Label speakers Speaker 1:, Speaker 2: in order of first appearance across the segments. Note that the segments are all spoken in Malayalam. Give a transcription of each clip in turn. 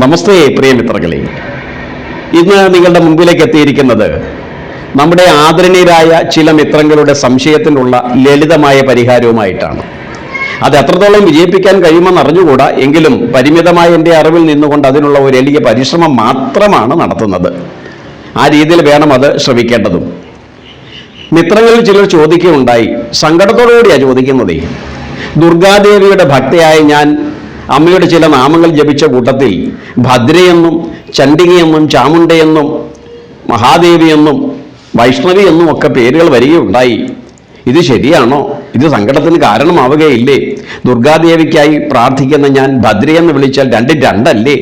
Speaker 1: നമസ്തേ പ്രിയ മിത്രങ്ങളെ ഇന്ന് നിങ്ങളുടെ മുമ്പിലേക്ക് എത്തിയിരിക്കുന്നത് നമ്മുടെ ആദരണീയരായ ചില മിത്രങ്ങളുടെ സംശയത്തിനുള്ള ലളിതമായ പരിഹാരവുമായിട്ടാണ്. അത് എത്രത്തോളം വിജയിപ്പിക്കാൻ കഴിയുമെന്ന് അറിഞ്ഞുകൂടാ എങ്കിലും പരിമിതമായ എന്റെ അറിവിൽ നിന്നുകൊണ്ട് അതിനുള്ള ഒരു എളിയ പരിശ്രമം മാത്രമാണ് നടത്തുന്നത്. ആ രീതിയിൽ വേണം അത് ശ്രമിക്കേണ്ടതും. മിത്രങ്ങളിൽ ചിലർ ചോദിക്കുകയുണ്ടായി സങ്കടത്തോടുകൂടിയാണ് ചോദിക്കുന്നതേ. ദുർഗാദേവിയുടെ ഭക്തയായ ഞാൻ അമ്മയുടെ ചില നാമങ്ങൾ ജപിച്ച കൂട്ടത്തിൽ ഭദ്രയെന്നും ചണ്ഡികയെന്നും ചാമുണ്ടയെന്നും മഹാദേവിയെന്നും വൈഷ്ണവി എന്നും ഒക്കെ പേരുകൾ വരികയുണ്ടായി. ഇത് ശരിയാണോ? ഇത് സങ്കടത്തിന് കാരണമാവുകയില്ലേ? ദുർഗാദേവിക്കായി പ്രാർത്ഥിക്കുന്ന ഞാൻ ഭദ്രയെന്ന് വിളിച്ചാൽ രണ്ടും രണ്ടല്ലേ?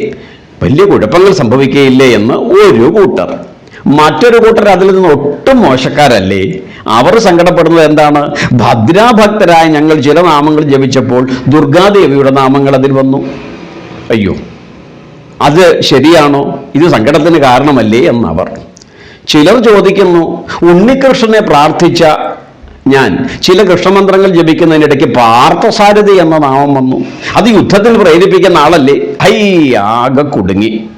Speaker 1: വലിയ കുഴപ്പങ്ങൾ സംഭവിക്കുകയില്ലേ എന്ന് ഒരു കൂട്ടർ. മറ്റൊരു കൂട്ടർ അതിൽ നിന്ന് ഒട്ടും മോശക്കാരല്ലേ? അവർ സങ്കടപ്പെടുന്നത് എന്താണ്? ഭദ്രാഭക്തരായ ഞങ്ങൾ ചില നാമങ്ങൾ ജപിച്ചപ്പോൾ ദുർഗാദേവിയുടെ നാമങ്ങൾ അതിൽ വന്നു. അയ്യോ അത് ശരിയാണോ? ഇത് സങ്കടത്തിന് കാരണമല്ലേ എന്നവർ. ചിലർ ചോദിക്കുന്നു ഉണ്ണികൃഷ്ണനെ പ്രാർത്ഥിച്ച ഞാൻ ചില കൃഷ്ണമന്ത്രങ്ങൾ ജപിക്കുന്നതിനിടയ്ക്ക് പാർത്ഥസാരഥി എന്ന നാമം വന്നു. അത് യുദ്ധത്തിൽ പ്രേരിപ്പിക്കുന്ന ആളല്ലേ? ഹൈ ആകെ കുടുങ്ങി.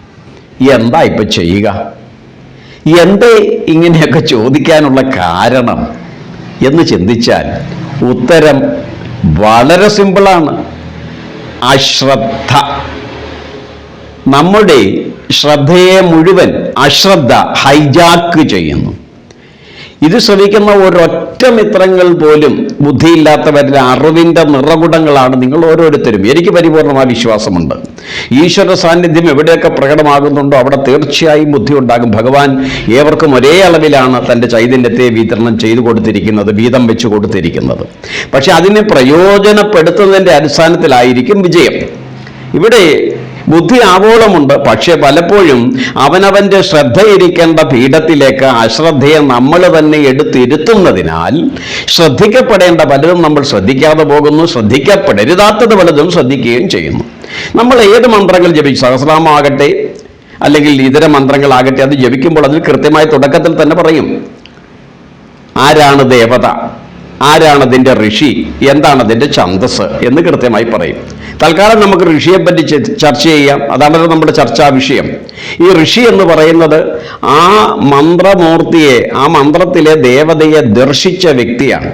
Speaker 1: എന്താ ഇപ്പൊ ചെയ്യുക? എന്തേ ഇങ്ങനെയൊക്കെ ചോദിക്കാനുള്ള കാരണം എന്ന് ചിന്തിച്ചാൽ ഉത്തരം വളരെ സിമ്പിളാണ്. അശ്രദ്ധ. നമ്മുടെ ശ്രദ്ധയെ മുഴുവൻ അശ്രദ്ധ ഹൈജാക്ക് ചെയ്യുന്നു. ഇത് ശ്രമിക്കുന്ന ഒരൊറ്റ മിത്രങ്ങൾ പോലും ബുദ്ധിയില്ലാത്തവരുടെ അറിവിന്റെ നിറകുടങ്ങളാണ് നിങ്ങൾ ഓരോരുത്തരും. എനിക്ക് പരിപൂർണമായ വിശ്വാസമുണ്ട്. ഈശ്വര സാന്നിധ്യം എവിടെയൊക്കെ പ്രകടമാകുന്നുണ്ടോ അവിടെ തീർച്ചയായും ബുദ്ധി ഉണ്ടാകും. ഭഗവാൻ ഏവർക്കും ഒരേ അളവിലാണ് തന്റെ ചൈതന്യത്തെ വിതരണം ചെയ്തു കൊടുത്തിരിക്കുന്നത് വീതം വെച്ച് കൊടുത്തിരിക്കുന്നത്. പക്ഷെ അതിനെ പ്രയോജനപ്പെടുത്തുന്നതിന്റെ അടിസ്ഥാനത്തിലായിരിക്കും വിജയം. ഇവിടെ ബുദ്ധി ആവോളമുണ്ട്. പക്ഷെ പലപ്പോഴും അവനവന്റെ ശ്രദ്ധയിരിക്കേണ്ട പീഠത്തിലേക്ക് അശ്രദ്ധയെ നമ്മൾ തന്നെ എടുത്തിരുത്തുന്നതിനാൽ ശ്രദ്ധിക്കപ്പെടേണ്ട പലതും നമ്മൾ ശ്രദ്ധിക്കാതെ പോകുന്നു ശ്രദ്ധിക്കപ്പെടരുതാത്തത് പലതും ശ്രദ്ധിക്കുകയും ചെയ്യുന്നു. നമ്മൾ ഏത് മന്ത്രങ്ങൾ ജപിച്ചു? സഹസ്രാമാകട്ടെ അല്ലെങ്കിൽ ഇതര മന്ത്രങ്ങളാകട്ടെ അത് ജപിക്കുമ്പോൾ അതിൽ കൃത്യമായ തുടക്കത്തിൽ തന്നെ പറയും. ആരാണ് ദേവത? ആരാണ് അതിന്റെ ഋഷി? എന്താണ് അതിന്റെ ഛന്തസ് എന്ന് കൃത്യമായി പറയും. തൽക്കാലം നമുക്ക് ഋഷിയെ പറ്റി ചർച്ച ചെയ്യാം. അതാണല്ലോ നമ്മുടെ ചർച്ചാ വിഷയം. ഈ ഋഷി എന്ന് പറയുന്നത് ആ മന്ത്രമൂർത്തിയെ ആ മന്ത്രത്തിലെ ദേവതയെ ദർശിച്ച വ്യക്തിയാണ്.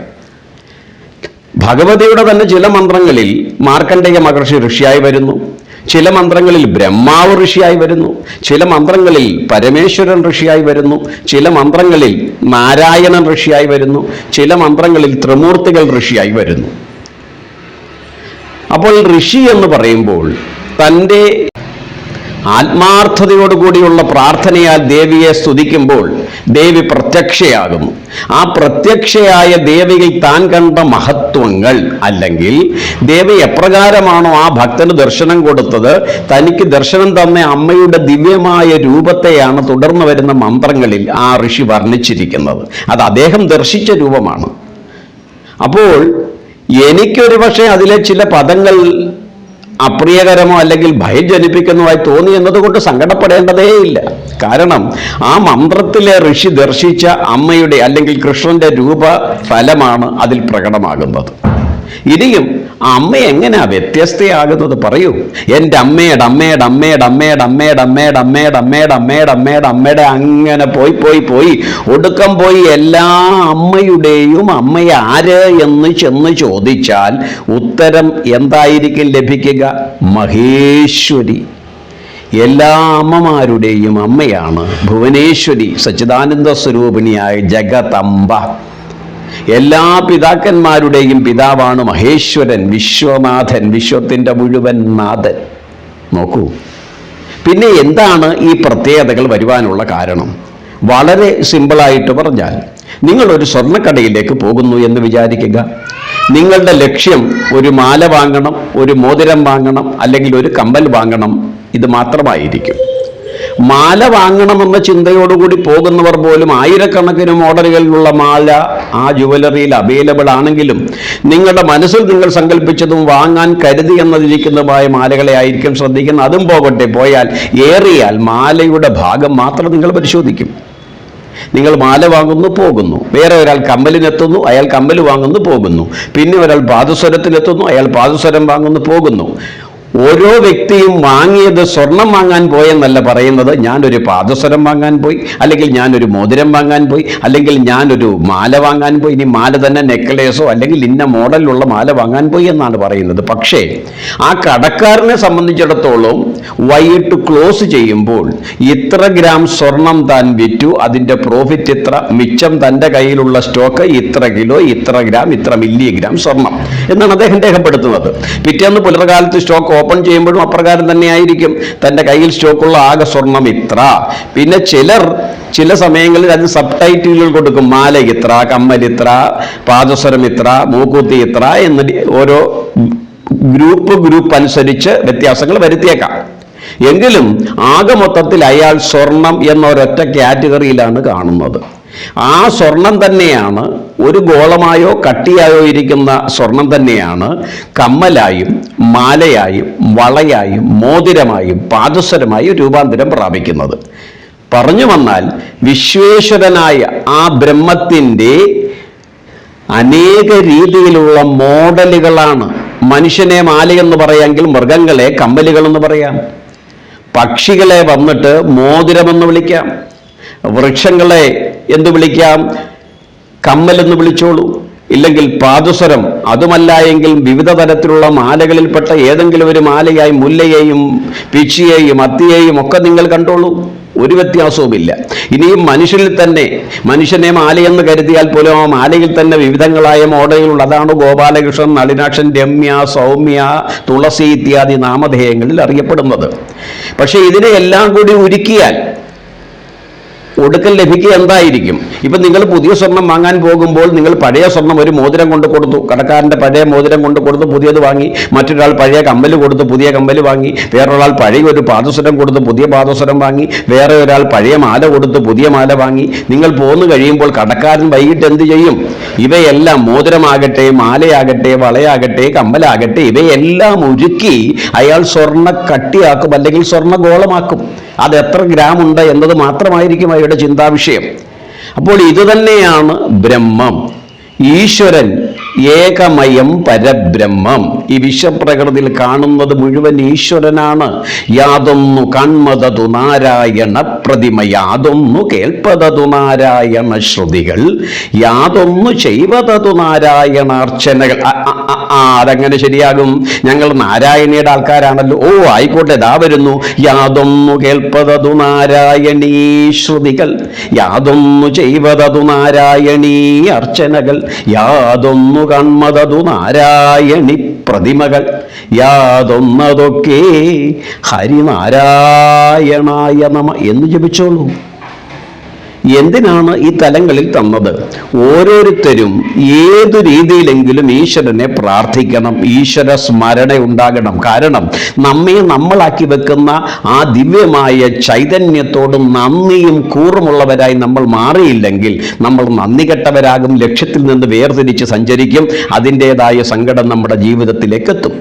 Speaker 1: ഭഗവതിയുടെ തന്നെ ചില മന്ത്രങ്ങളിൽ മാർക്കണ്ഡേയ മഹർഷി ഋഷിയായി വരുന്നു. ചില മന്ത്രങ്ങളിൽ ബ്രഹ്മാവ് ഋഷിയായി വരുന്നു ചില മന്ത്രങ്ങളിൽ പരമേശ്വരൻ ഋഷിയായി വരുന്നു ചില മന്ത്രങ്ങളിൽ നാരായണൻ ഋഷിയായി വരുന്നു ചില മന്ത്രങ്ങളിൽ ത്രിമൂർത്തികൾ ഋഷിയായി വരുന്നു. അപ്പോൾ ഋഷി എന്ന് പറയുമ്പോൾ തന്റെ ആത്മാർത്ഥതയോടുകൂടിയുള്ള പ്രാർത്ഥനയാൽ ദേവിയെ സ്തുതിക്കുമ്പോൾ ദേവി പ്രത്യക്ഷയാകുന്നു. ആ പ്രത്യക്ഷയായ ദേവിയിൽ താൻ കണ്ട മഹത്വങ്ങൾ അല്ലെങ്കിൽ ദേവി എപ്രകാരമാണോ ആ ഭക്തന് ദർശനം കൊടുത്തത് തനിക്ക് ദർശനം തന്ന അമ്മയുടെ ദിവ്യമായ രൂപത്തെയാണ് തുടർന്ന് വരുന്ന മന്ത്രങ്ങളിൽ ആ ഋഷി വർണിച്ചിരിക്കുന്നത്. അത് അദ്ദേഹം ദർശിച്ച രൂപമാണ്. അപ്പോൾ എനിക്കൊരു പക്ഷേ അതിലെ ചില പദങ്ങൾ അപ്രിയകരമോ അല്ലെങ്കിൽ ഭയം ജനിപ്പിക്കുന്നതായി തോന്നി എന്നതുകൊണ്ട് സങ്കടപ്പെടേണ്ടതേയില്ല. കാരണം ആ മന്ത്രത്തിലെ ഋഷി ദർശിച്ച അമ്മയുടെ അല്ലെങ്കിൽ കൃഷ്ണന്റെ രൂപ ഫലമാണ് അതിൽ പ്രകടമാകുന്നത്. ഇനിയും ആ അമ്മ എങ്ങനെയാ വ്യത്യസ്തയാകുന്നത് പറയൂ എന്റെ അമ്മയുടെ അമ്മയുടെ അമ്മയുടെ അമ്മയുടെ അമ്മയുടെ അമ്മയുടെ അമ്മയുടെ അമ്മയുടെ അമ്മയുടെ അമ്മയുടെ അമ്മയുടെ അങ്ങനെ പോയി പോയി പോയി ഒടുക്കം പോയി എല്ലാ അമ്മയുടെയും അമ്മ ആര് എന്ന് ചെന്ന് ചോദിച്ചാൽ ഉത്തരം എന്തായിരിക്കും ലഭിക്കുക മഹേശ്വരി എല്ലാ അമ്മമാരുടെയും അമ്മയാണ് ഭുവനേശ്വരി സച്ചിദാനന്ദ സ്വരൂപിണിയായ ജഗതമ്പ എല്ലാ പിതാക്കന്മാരുടെയും പിതാവാണ് മഹേശ്വരൻ വിശ്വനാഥൻ വിശ്വത്തിന്റെ മുഴുവൻ നാഥൻ. നോക്കൂ. പിന്നെ എന്താണ് ഈ പ്രത്യേകതകൾ വരുവാനുള്ള കാരണം? വളരെ സിമ്പിളായിട്ട് പറഞ്ഞാൽ നിങ്ങൾ ഒരു സ്വർണക്കടയിലേക്ക് പോകുന്നു എന്ന് വിചാരിക്കുക. നിങ്ങളുടെ ലക്ഷ്യം ഒരു മാല വാങ്ങണം ഒരു മോതിരം വാങ്ങണം അല്ലെങ്കിൽ ഒരു കമ്പൽ വാങ്ങണം ഇത് മാത്രമായിരിക്കും. മാല വാങ്ങണമെന്ന ചിന്തയോടുകൂടി പോകുന്നവർ പോലും ആയിരക്കണക്കിന് മോഡലുകളിലുള്ള മാല ആ ജുവലറിയിൽ അവൈലബിൾ ആണെങ്കിലും നിങ്ങളുടെ മനസ്സിൽ നിങ്ങൾ സങ്കല്പിച്ചതും വാങ്ങാൻ കരുതി എന്നതിരിക്കുന്നതുമായ മാലകളെ ആയിരിക്കും ശ്രദ്ധിക്കുന്നത്. അതും പോകട്ടെ പോയാൽ ഏറിയാൽ മാലയുടെ ഭാഗം മാത്രം നിങ്ങൾ പരിശോധിക്കും. നിങ്ങൾ മാല വാങ്ങുന്നു പോകുന്നു. വേറെ ഒരാൾ കമ്മലിനെത്തുന്നു അയാൾ കമ്മൽ വാങ്ങുന്നു പോകുന്നു. പിന്നെ ഒരാൾ പാദസ്വരത്തിലെത്തുന്നു അയാൾ പാദസ്വരം വാങ്ങുന്നു പോകുന്നു. ഓരോ വ്യക്തിയും വാങ്ങിയത് സ്വർണം വാങ്ങാൻ പോയെന്നല്ല പറയുന്നത്. ഞാനൊരു പാദസരം വാങ്ങാൻ പോയി അല്ലെങ്കിൽ ഞാനൊരു മോതിരം വാങ്ങാൻ പോയി അല്ലെങ്കിൽ ഞാനൊരു മാല വാങ്ങാൻ പോയി. ഇനി മാല തന്നെ നെക്ലേസോ അല്ലെങ്കിൽ ഇന്ന മോഡലിലുള്ള മാല വാങ്ങാൻ പോയി എന്നാണ് പറയുന്നത്. പക്ഷേ ആ കടക്കാരനെ സംബന്ധിച്ചിടത്തോളം വൈകിട്ട് ക്ലോസ് ചെയ്യുമ്പോൾ ഇത്ര ഗ്രാം സ്വർണം താൻ വിറ്റു അതിന്റെ പ്രോഫിറ്റ് ഇത്ര മിച്ചം തന്റെ കയ്യിലുള്ള സ്റ്റോക്ക് ഇത്ര കിലോ ഇത്ര ഗ്രാം ഇത്ര മില്ലിഗ്രാം സ്വർണം എന്നാണ് അദ്ദേഹം രേഖപ്പെടുത്തുന്നത്. പിറ്റേന്ന് പുലർകാലത്ത് സ്റ്റോക്ക് ഓപ്പൺ ചെയ്യുമ്പോഴും അപ്രകാരം തന്നെയായിരിക്കും തന്റെ കയ്യിൽ സ്റ്റോക്കുള്ള ആകെ സ്വർണം ഇത്ര. പിന്നെ ചിലർ ചില സമയങ്ങളിൽ അത് സബ് ടൈറ്റിലുകൾ കൊടുക്കും. മാല ഇത്ര കമ്മൽ ഇത്ര പാദസ്വരം ഇത്ര മൂക്കൂത്തി ഇത്ര എന്ന് ഓരോ ഗ്രൂപ്പ് ഗ്രൂപ്പ് അനുസരിച്ച് വ്യത്യാസങ്ങൾ വരുത്തിയേക്കാം. എങ്കിലും ആകെ മൊത്തത്തിൽ അയാൾ സ്വർണം എന്നൊരൊറ്റ കാറ്റഗറിയിലാണ് കാണുന്നത്. ആ സ്വർണം തന്നെയാണ് ഒരു ഗോളമായോ കട്ടിയായോ ഇരിക്കുന്ന സ്വർണം തന്നെയാണ് കമ്മലായും മാലയായും വളയായും മോതിരമായും പാദസരമായും രൂപാന്തരം പ്രാപിക്കുന്നത്. പറഞ്ഞു വന്നാൽ വിശ്വേശ്വരനായ ആ ബ്രഹ്മത്തിന്റെ അനേക രീതിയിലുള്ള മോഡലുകളാണ്. മനുഷ്യനെ മാലയെന്ന് പറയാമെങ്കിൽ മൃഗങ്ങളെ കമ്മലുകൾ എന്ന് പറയാം. പക്ഷികളെ വന്നിട്ട് മോതിരമെന്ന് വിളിക്കാം. വൃക്ഷങ്ങളെ എന്ത് വിളിക്കാം? കമ്മൽ എന്ന് വിളിച്ചോളൂ. ഇല്ലെങ്കിൽ പാദുസ്വരം. അതുമല്ല എങ്കിൽ വിവിധ തരത്തിലുള്ള മാലകളിൽപ്പെട്ട ഏതെങ്കിലും ഒരു മാലയായി മുല്ലയെയും പിച്ചിയെയും അത്തിയെയും ഒക്കെ നിങ്ങൾ കണ്ടോളൂ. ഒരു വ്യത്യാസവുമില്ല. ഇനിയും മനുഷ്യനിൽ തന്നെ മനുഷ്യനെ മാലയെന്ന് കരുതിയാൽ പോലും ആ മാലയിൽ തന്നെ വിവിധങ്ങളായ മോഡലുകൾ. അതാണ് ഗോപാലകൃഷ്ണൻ നളിനാക്ഷൻ രമ്യ സൗമ്യ തുളസി ഇത്യാദി നാമധേയങ്ങളിൽ അറിയപ്പെടുന്നത്. പക്ഷേ ഇതിനെ എല്ലാം കൂടി ഉരുക്കിയാൽ ഒടുക്കൽ ലഭിക്കുക എന്തായിരിക്കും? ഇപ്പം നിങ്ങൾ പുതിയ സ്വർണം വാങ്ങാൻ പോകുമ്പോൾ നിങ്ങൾ പഴയ സ്വർണം ഒരു മോതിരം കൊണ്ട് കൊടുത്തു കടക്കാരന്റെ പഴയ മോതിരം കൊണ്ട് കൊടുത്ത് പുതിയത് വാങ്ങി മറ്റൊരാൾ പഴയ കമ്മൽ കൊടുത്തു പുതിയ കമ്മൽ വാങ്ങി വേറൊരാൾ പഴയ ഒരു പാദസരം കൊടുത്തു പുതിയ പാദസരം വാങ്ങി വേറെ ഒരാൾ പഴയ മാല കൊടുത്തു പുതിയ മാല വാങ്ങി നിങ്ങൾ പോന്നു കഴിയുമ്പോൾ കടക്കാരൻ വൈകിട്ട് എന്ത് ചെയ്യും? ഇവയെല്ലാം മോതിരമാകട്ടെ മാലയാകട്ടെ വളയാകട്ടെ കമ്മലാകട്ടെ ഇവയെല്ലാം ഉരുക്കി അയാൾ സ്വർണ കട്ടിയാക്കും അല്ലെങ്കിൽ സ്വർണ ഗോളമാക്കും. അത് എത്ര ഗ്രാം ഉണ്ട് എന്നത് മാത്രമായിരിക്കും അവരുടെ ചിന്താവിഷയം. അപ്പോൾ ഇത് തന്നെയാണ് ബ്രഹ്മം. ഈശ്വരൻ ഏകമയം പരബ്രഹ്മം. ഈ വിശ്വപ്രകൃതിയിൽ കാണുന്നത് മുഴുവൻ ഈശ്വരനാണ്. യാതൊന്നു കൺമതതു നാരായണ പ്രതിമ യാതൊന്നു കേൾപ്പതതു നാരായണ ശ്രുതികൾ യാതൊന്നു ചെയ്വതതു നാരായണ അർച്ചനകൾ. ആ, ആ, ആ, ആ അതെങ്ങനെ ശരിയാകും. ഞങ്ങൾ നാരായണിയുടെ ആൾക്കാരാണല്ലോ. ഓ ആയിക്കോട്ടെ ദാ വരുന്നു. യാതൊന്നു കേൾപ്പതതു നാരായണീ ശ്രുതികൾ യാതൊന്നു ചെയ്വതതു നാരായണീ അർച്ചനകൾ യാതൊന്നു കൺമതതു നാരായണി പ്രതിമകൾ യാതൊന്നതൊക്കെ ഹരിനാരായണായ നമ എന്ന് ജപിച്ചോളൂ. എന്തിനാണ് ഈ തലങ്ങളിൽ തന്നത്? ഓരോരുത്തരും ഏതു രീതിയിലെങ്കിലും ഈശ്വരനെ പ്രാർത്ഥിക്കണം ഈശ്വര സ്മരണ ഉണ്ടാകണം. കാരണം നമ്മെ നമ്മളാക്കി വെക്കുന്ന ആ ദിവ്യമായ ചൈതന്യത്തോടും നന്ദിയും കൂറുമുള്ളവരായി നമ്മൾ മാറിയില്ലെങ്കിൽ നമ്മൾ നന്ദി കെട്ടവരാകും ലക്ഷ്യത്തിൽ നിന്ന് വേർതിരിച്ച് സഞ്ചരിക്കും അതിന്റെതായ സങ്കടം നമ്മുടെ ജീവിതത്തിലേക്ക് എത്തും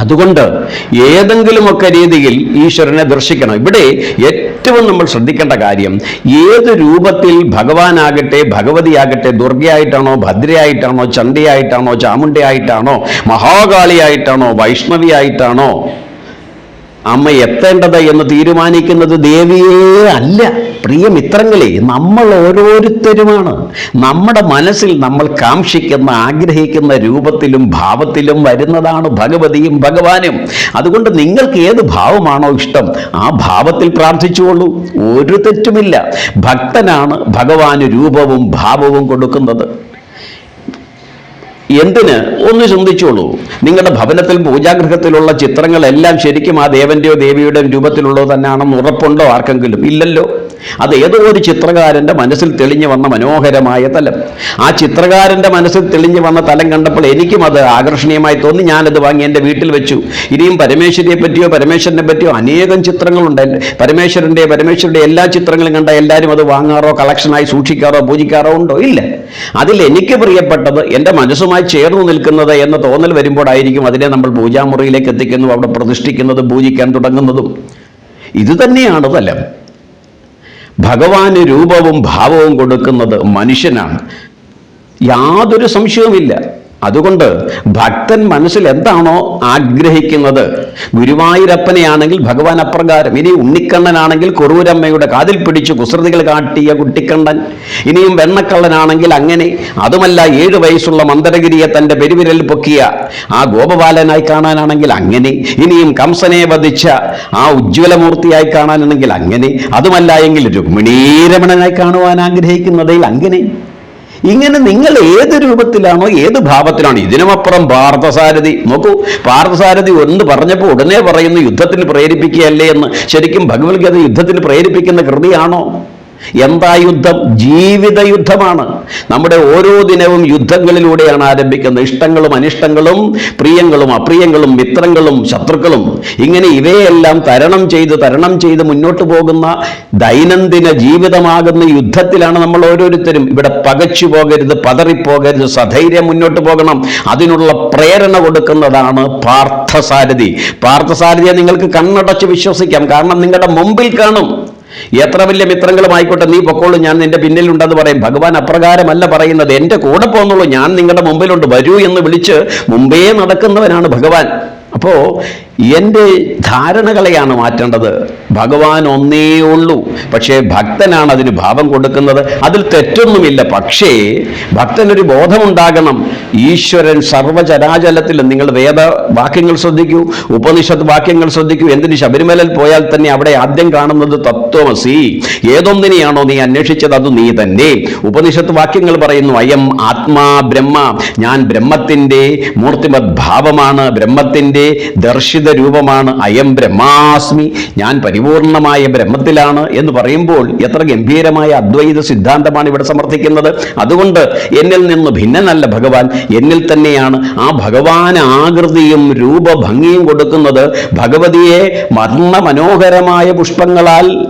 Speaker 1: അതുകൊണ്ട് ഏതെങ്കിലുമൊക്കെ രീതിയിൽ ഈശ്വരനെ ദർശിക്കണം. ഇവിടെ ഏറ്റവും നമ്മൾ ശ്രദ്ധിക്കേണ്ട കാര്യം ഏത് രൂപത്തിൽ ഭഗവാനാകട്ടെ ഭഗവതിയാകട്ടെ ദുർഗയായിട്ടാണോ ഭദ്രയായിട്ടാണോ ചണ്ഡിയായിട്ടാണോ ചാമുണ്ടയായിട്ടാണോ മഹാകാളിയായിട്ടാണോ വൈഷ്ണവിയായിട്ടാണോ അമ്മ എത്തേണ്ടത് എന്ന് തീരുമാനിക്കുന്നത് ദേവിയേ അല്ല. പ്രിയ മിത്രങ്ങളെ നമ്മൾ ഓരോരുത്തരുമാണ്. നമ്മുടെ മനസ്സിൽ നമ്മൾ കാക്ഷിക്കുന്ന ആഗ്രഹിക്കുന്ന രൂപത്തിലും ഭാവത്തിലും വരുന്നതാണ് ഭഗവതിയും ഭഗവാനും. അതുകൊണ്ട് നിങ്ങൾക്ക് ഏത് ഭാവമാണോ ഇഷ്ടം ആ ഭാവത്തിൽ പ്രാർത്ഥിച്ചുകൊള്ളൂ. ഒരു തെറ്റുമില്ല. ഭക്തനാണ് ഭഗവാന് രൂപവും ഭാവവും കൊടുക്കുന്നത്. എന്തിന്? ഒന്ന് ചിന്തിച്ചോളൂ. നിങ്ങളുടെ ഭവനത്തിൽ പൂജാഗൃഹത്തിലുള്ള ചിത്രങ്ങളെല്ലാം ശരിക്കും ആ ദേവന്റെയോ ദേവിയുടെയോ രൂപത്തിലുള്ളതോ തന്നെയാണെന്ന് ഉറപ്പുണ്ടോ ആർക്കെങ്കിലും? ഇല്ലല്ലോ. അത് ഏതോ ഒരു ചിത്രകാരന്റെ മനസ്സിൽ തെളിഞ്ഞു വന്ന മനോഹരമായ തലം. ആ ചിത്രകാരന്റെ മനസ്സിൽ തെളിഞ്ഞു വന്ന തലം കണ്ടപ്പോൾ എനിക്കും അത് ആകർഷണീയമായി തോന്നി. ഞാനത് വാങ്ങി എന്റെ വീട്ടിൽ വെച്ചു. ഇനിയും പരമേശ്വരിയെ പറ്റിയോ പരമേശ്വരനെ പറ്റിയോ അനേകം ചിത്രങ്ങളുണ്ട്. പരമേശ്വരന്റെ പരമേശ്വരന്റെ എല്ലാ ചിത്രങ്ങളും കണ്ട എല്ലാവരും അത് വാങ്ങാറോ കളക്ഷനായി സൂക്ഷിക്കാറോ പൂജിക്കാറോ ഉണ്ടോ? ഇല്ല. അതിൽ എനിക്ക് പ്രിയപ്പെട്ടത് എന്റെ മനസ്സുമായി ചേർന്ന് നിൽക്കുന്നത് എന്ന തോന്നൽ വരുമ്പോഴായിരിക്കും അതിനെ നമ്മൾ പൂജാമുറിയിലേക്ക് എത്തിക്കുന്നു അവിടെ പ്രതിഷ്ഠിക്കുന്നതും പൂജിക്കാൻ തുടങ്ങുന്നതും. ഇത് തന്നെയാണ് തലം. ഭഗവാന് രൂപവും ഭാവവും കൊടുക്കുന്നത് മനുഷ്യനാണ്. യാതൊരു സംശയവുമില്ല. അതുകൊണ്ട് ഭക്തൻ മനസ്സിൽ എന്താണോ ആഗ്രഹിക്കുന്നത്. ഗുരുവായൂരപ്പനെയാണെങ്കിൽ ഭഗവാൻ അപ്രകാരം ഇനി ഉണ്ണിക്കണ്ണനാണെങ്കിൽ കുറൂരമ്മയുടെ കാതിൽ പിടിച്ച് കുസൃതികൾ കാട്ടിയ കുട്ടിക്കണ്ണൻ ഇനിയും വെണ്ണക്കള്ളനാണെങ്കിൽ അങ്ങനെ. അതുമല്ല ഏഴു വയസ്സുള്ള മന്ദരഗിരിയെ തന്റെ പെരുവിരൽ പൊക്കിയ ആ ഗോപബാലനായി കാണാനാണെങ്കിൽ അങ്ങനെ. ഇനിയും കംസനെ വധിച്ച ആ ഉജ്ജ്വലമൂർത്തിയായി കാണാനാണെങ്കിൽ അങ്ങനെ. അതുമല്ല എങ്കിൽ രുക്മിണീരമണനായി കാണുവാൻ ആഗ്രഹിക്കുന്നതിൽ അങ്ങനെ. ഇങ്ങനെ നിങ്ങൾ ഏത് രൂപത്തിലാണോ ഏത് ഭാവത്തിലാണോ ഇതിനുമപ്പുറം പാർത്ഥസാരഥി നോക്കൂ പാർത്ഥസാരഥി ഒന്ന് പറഞ്ഞപ്പോൾ ഉടനെ പറയുന്നു യുദ്ധത്തിന് പ്രേരിപ്പിക്കുകയല്ലേ എന്ന്. ശരിക്കും ഭഗവത്ഗീത യുദ്ധത്തിന് പ്രേരിപ്പിക്കുന്ന കൃതിയാണോ? എന്താ യുദ്ധം ജീവിത യുദ്ധമാണ് നമ്മുടെ ഓരോ ദിനവും യുദ്ധങ്ങളിലൂടെയാണ് ആരംഭിക്കുന്നത്. ഇഷ്ടങ്ങളും അനിഷ്ടങ്ങളും പ്രിയങ്ങളും അപ്രിയങ്ങളും മിത്രങ്ങളും ശത്രുക്കളും. ഇങ്ങനെ ഇവയെല്ലാം തരണം ചെയ്ത് തരണം ചെയ്ത് മുന്നോട്ട് പോകുന്ന ദൈനംദിന ജീവിതമാകുന്ന യുദ്ധത്തിലാണ് നമ്മൾ ഓരോരുത്തരും. ഇവിടെ പകച്ചു പോകരുത് പതറിപ്പോകരുത് സധൈര്യം മുന്നോട്ട് പോകണം. അതിനുള്ള പ്രേരണ കൊടുക്കുന്നതാണ് പാർത്ഥസാരഥി. പാർത്ഥസാരഥിയെ നിങ്ങൾക്ക് കണ്ണടച്ച് വിശ്വസിക്കാം. കാരണം നിങ്ങളുടെ മുമ്പിൽ കാണും. എത്ര വലിയ മിത്രങ്ങളുമായിക്കോട്ടെ നീ പൊക്കോളൂ ഞാൻ നിന്റെ പിന്നിലുണ്ടെന്ന് പറയും. ഭഗവാൻ അപ്രകാരമല്ല പറയുന്നത്. എന്റെ കൂടെ പോന്നുള്ളൂ ഞാൻ നിങ്ങളുടെ മുമ്പിലുണ്ട്. വരൂ എന്ന് വിളിച്ച് മുമ്പേ നടക്കുന്നവനാണ് ഭഗവാൻ. അപ്പോ എന്റെ ധാരണകളെയാണ് മാറ്റേണ്ടത്. ഭഗവാൻ ഒന്നേ ഉള്ളൂ. പക്ഷേ ഭക്തനാണ് അതിന് ഭാവം കൊടുക്കുന്നത്. അതിൽ തെറ്റൊന്നുമില്ല. പക്ഷേ ഭക്തനൊരു ബോധമുണ്ടാകണം. ഈശ്വരൻ സർവചരാചലത്തിൽ നിങ്ങൾ വേദ വാക്യങ്ങൾ ശ്രദ്ധിക്കൂ ഉപനിഷത്ത് വാക്യങ്ങൾ ശ്രദ്ധിക്കൂ. എന്തിന് ശബരിമലയിൽ പോയാൽ തന്നെ അവിടെ ആദ്യം കാണുന്നത് തത്വമസി. ഏതൊന്നിനെയാണോ നീ അന്വേഷിച്ചത്? അത് നീ തന്നെ. ഉപനിഷത്ത് വാക്യങ്ങൾ പറയുന്നു അയം ആത്മാ ബ്രഹ്മ. ഞാൻ ബ്രഹ്മത്തിന്റെ മൂർത്തിമത് ഭാവമാണ് ബ്രഹ്മത്തിന്റെ ദർശിത രൂപമാണ് അയം ബ്രഹ്മാസ്മി. ഞാൻ പരിപൂർണമായ ബ്രഹ്മത്തിലാണ് എന്ന് പറയുമ്പോൾ എത്ര ഗംഭീരമായ അദ്വൈത സിദ്ധാന്തമാണ് ഇവിടെ സമർത്ഥിക്കുന്നത്. അതുകൊണ്ട് എന്നിൽ നിന്ന് ഭിന്നനല്ല ഭഗവാൻ. എന്നിൽ തന്നെയാണ് ആ ഭഗവാൻ ആകൃതിയും രൂപഭംഗിയും കൊടുക്കുന്നത്. ഭഗവതിയെ മർണ മനോഹരമായ പുഷ്പങ്ങളാൽ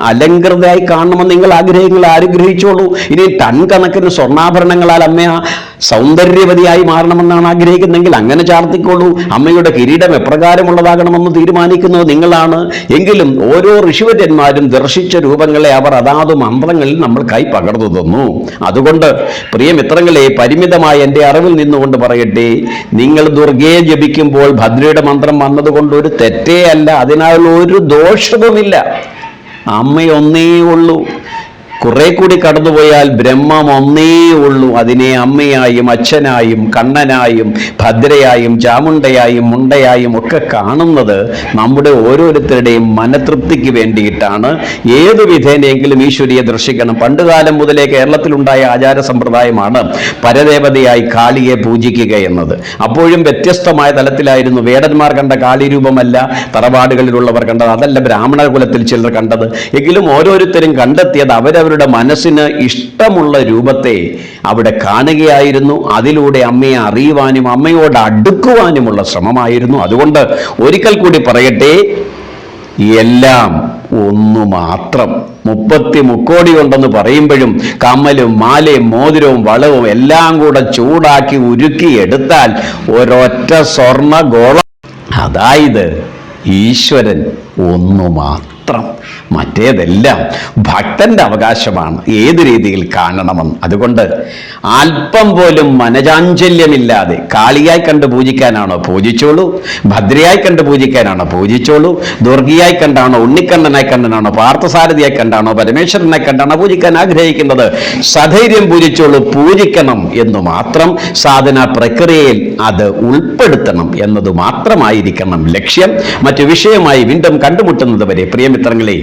Speaker 1: അലങ്കൃതയായി കാണണമെന്ന് നിങ്ങൾ ആഗ്രഹങ്ങൾ ആഗ്രഹിച്ചോളൂ ഇനി ടൺ കണക്കിന് സ്വർണാഭരണങ്ങളാൽ അമ്മ സൗന്ദര്യവതിയായി മാറണമെന്നാണ് ആഗ്രഹിക്കുന്നതെങ്കിൽ അങ്ങനെ ചാർത്തിക്കോളൂ. അമ്മയുടെ കിരീടം എപ്രകാരമുള്ളതാകണമെന്ന് തീരുമാനിക്കുന്നത് നിങ്ങളാണ്. എങ്കിലും ഓരോ ഋഷിവര്യന്മാരും ദർശിച്ച രൂപങ്ങളെ അവർ അതാത് മന്ത്രങ്ങളിൽ നമ്മൾക്കായി പകർന്നു തന്നു. അതുകൊണ്ട് പ്രിയമിത്രങ്ങളെ പരിമിതമായ എന്റെ അറിവിൽ നിന്നുകൊണ്ട് പറയട്ടെ നിങ്ങൾ ദുർഗയെ ജപിക്കുമ്പോൾ ഭദ്രയുടെ മന്ത്രം വന്നതുകൊണ്ട് ഒരു തെറ്റേ അല്ല അതിനാൽ ഒരു ദോഷവുമില്ല. അമ്മയൊന്നേ ഉള്ളൂ. കുറെ കൂടി കടന്നുപോയാൽ ബ്രഹ്മം ഒന്നേ ഉള്ളൂ. അതിനെ അമ്മയായും അച്ഛനായും കണ്ണനായും ഭദ്രയായും ചാമുണ്ടയായും മുണ്ടയായും ഒക്കെ കാണുന്നത് നമ്മുടെ ഓരോരുത്തരുടെയും മനതൃപ്തിക്ക് വേണ്ടിയിട്ടാണ്. ഏത് വിധേനയെങ്കിലും ഈശ്വരിയെ ദർശിക്കണം. പണ്ടുകാലം മുതലേ കേരളത്തിലുണ്ടായ ആചാര സമ്പ്രദായമാണ് പരദേവതയായി കാളിയെ പൂജിക്കുക എന്നത്. അപ്പോഴും വ്യത്യസ്തമായ തലത്തിലായിരുന്നു വേടന്മാർ കണ്ട കാളി രൂപമല്ല തറവാടുകളിലുള്ളവർ കണ്ടത്. അതല്ല ബ്രാഹ്മണ കുലത്തിൽ ചിലർ കണ്ടത്. എങ്കിലും ഓരോരുത്തരും കണ്ടെത്തിയത് അവരവരുടെ മനസ്സിന് ഇഷ്ടമുള്ള രൂപത്തെ അവിടെ കാണുകയായിരുന്നു. അതിലൂടെ അമ്മയെ അറിയുവാനും അമ്മയോട് അടുക്കുവാനുമുള്ള ശ്രമമായിരുന്നു. അതുകൊണ്ട് ഒരിക്കൽ കൂടി പറയട്ടെ എല്ലാം ഒന്നു മാത്രം. മുപ്പത്തി മുക്കോടി ഉണ്ടെന്ന് പറയുമ്പോഴും കമ്മലും മാലയും മോതിരവും വളവും എല്ലാം കൂടെ ചൂടാക്കി ഉരുക്കി എടുത്താൽ ഒരൊറ്റ സ്വർണ ഗോളം. അതായത് ഈശ്വരൻ ഒന്നു മാത്രം. മറ്റേതെല്ലാം ഭക്തന്റെ അവകാശമാണ് ഏത് രീതിയിൽ കാണണമെന്ന്. അതുകൊണ്ട് അല്പം പോലും മനചാഞ്ചല്യമില്ലാതെ കാളിയായി കണ്ട് പൂജിക്കാനാണോ പൂജിച്ചോളൂ ഭദ്രയായി കണ്ട് പൂജിക്കാനാണോ പൂജിച്ചോളൂ ദുർഗിയായി കണ്ടാണോ ഉണ്ണിക്കണ്ണനായി കണ്ടനാണോ പാർത്ഥസാരഥിയായി കണ്ടാണോ പരമേശ്വരനെ കണ്ടാണോ പൂജിക്കാൻ ആഗ്രഹിക്കുന്നത്? സധൈര്യം പൂജിച്ചോളൂ പൂജിക്കണം എന്ന് മാത്രം സാധന പ്രക്രിയയിൽ അത് ഉൾപ്പെടുത്തണം എന്നത് മാത്രമായിരിക്കണം ലക്ഷ്യം. മറ്റു വിഷയമായി വീണ്ടും കണ്ടുമുട്ടുന്നത് വരെ പ്രിയമിത്രങ്ങളെ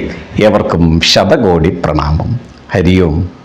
Speaker 1: ഏവർക്കും ശതകോടി പ്രണാമം. ഹരിയോം.